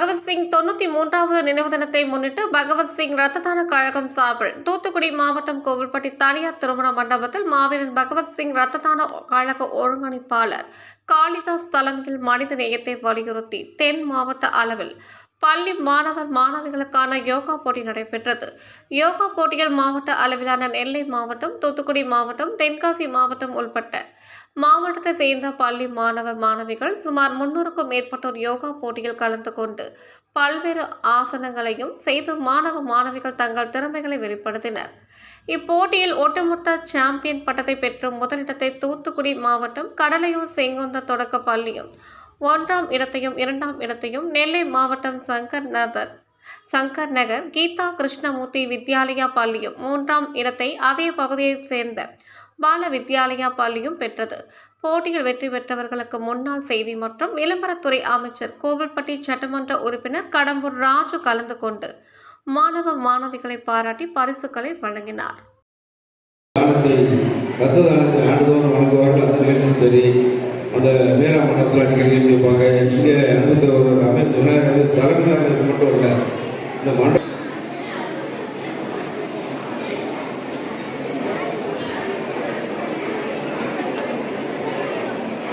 பகவத் சிங் தொண்ணூற்றி மூன்றாவது நினைவு தினத்தை முன்னிட்டு பகவத் சிங் ரத்த தான கழகம் சார்பில் தூத்துக்குடி மாவட்டம் கோவில்பட்டி தனியார் திருமண மண்டபத்தில் மாவீரன் பகவத் சிங் ரத்த தான கழக ஒருங்கிணைப்பாளர் காளிதாஸ் தலைமையில் மனித நேயத்தை வலியுறுத்தி தென் மாவட்ட அளவில் பள்ளி மாணவர் மாணவிகளுக்கான யோகா போட்டி நடைபெற்றது. யோகா போட்டியில் மாவட்ட அளவிலான நெல்லை மாவட்டம் தூத்துக்குடி மாவட்டம் தென்காசி மாவட்டம் உள்பட்ட மாவட்டத்தை சேர்ந்த பள்ளி மாணவ மாணவிகள் சுமார் முன்னூறுக்கும் மேற்பட்டோர் யோகா போட்டியில் கலந்து கொண்டு பல்வேறு ஆசனங்களையும் செய்து மாணவ மாணவிகள் தங்கள் திறமைகளை வெளிப்படுத்தினர். இப்போட்டியில் ஒட்டுமொத்த சாம்பியன் பட்டத்தை பெற்று முதலிடத்தை தூத்துக்குடி மாவட்டம் கடலையூர் செங்குந்த தொடக்க பள்ளியும் ஒன்றாம் இடத்தையும் இரண்டாம் இடத்தையும் நெல்லை மாவட்டம் சங்கர் நகர் சங்கர் நகர் கீதா கிருஷ்ணமூர்த்தி வித்யாலயா பள்ளியும் மூன்றாம் இடத்தை அதே பகுதியைச் சேர்ந்த பால வித்யாலயா பள்ளியும் பெற்றது. போட்டியில் வெற்றி பெற்றவர்களுக்கு முன்னாள் செய்தி மற்றும் விளம்பரத்துறை அமைச்சர் கோவில்பட்டி சட்டமன்ற உறுப்பினர் கடம்பூர் ராஜு கலந்து கொண்டு மாணவ மாணவிகளை பாராட்டி பரிசுகளை வழங்கினார். அந்த மேலா மண்டபத்தில் அடிக்கடி நிகழ்ச்சி வைப்பாங்க இங்கே அனுபவிச்ச அமைச்சர் தலைமையாக மட்டும் இல்லை.